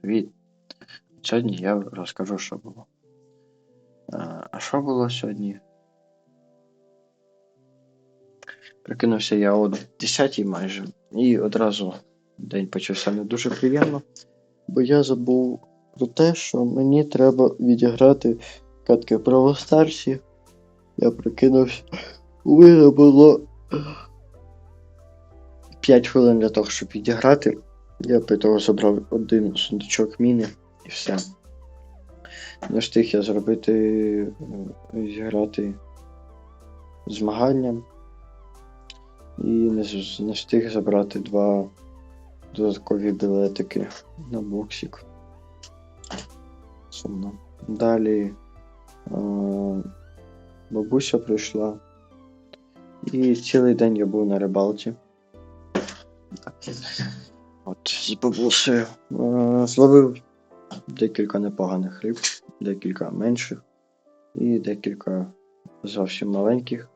Привіт. Сьогодні я розкажу, що було. А що було сьогодні? Прикинувся я о 10 майже, і одразу день почався не дуже приємно, бо я забув про те, що мені треба відіграти катки Право Старсі. Я прикинувся. У мене було 5 хвилин для того, щоб відіграти. Я при того забрав один сундучок міни і все. Не встиг я зробити е, зіграти змагання. І не, не встиг забрати два додаткові білетики на боксик. Сумно. Далі е, бабуся прийшла. І цілий день я був на рибалці. От, з бабусею. Е, зловив декілька непоганих риб, декілька менших і декілька зовсім маленьких.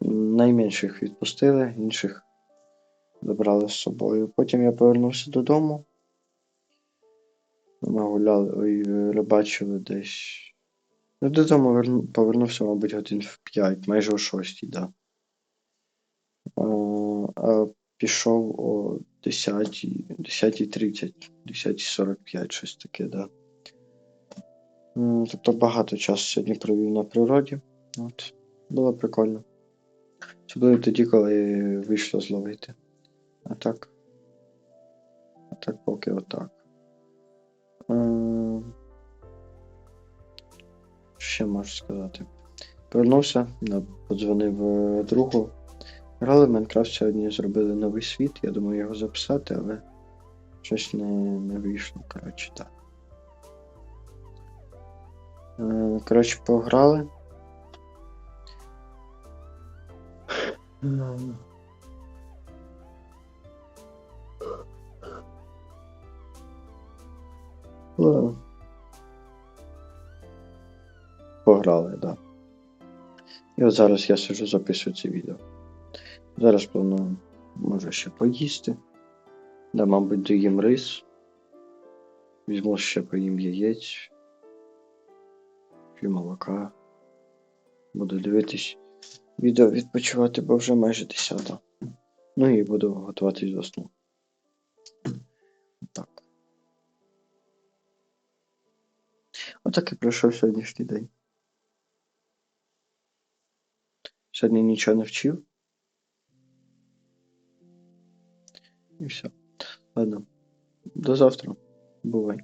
Найменших відпустили, інших забрали з собою. Потім я повернувся додому. Ми гуляли, ой, рибачили десь. Ну, додому верну- повернувся, мабуть, годин в 5, майже о 6, да. А, а пішов о 10, 10.30, 10.45, щось таке, да. Тобто багато часу сьогодні провів на природі. От. Було прикольно. Особливо тоді, коли вийшло зловити. А так. А так поки отак. Ще можу сказати. Повернувся, подзвонив е, другу. Грали в Майнкрафт сьогодні, зробили новий світ. Я думаю його записати, але щось не, не вийшло. Коротше, так. Е, Коротше, пограли. Ем. Е, Пограли, так. Да. І от зараз я сиджу записую це відео. Зараз планую, може ще поїсти. Да, мабуть, доїм рис. Візьму ще поїм яєць. П'ю молока. Буду дивитись відео відпочивати, бо вже майже 10. Ну і буду готуватись до сну. Так. Отак і пройшов сьогоднішній день. Сьогодні нічого не вчив. І все. Ладно. До завтра. Бувай.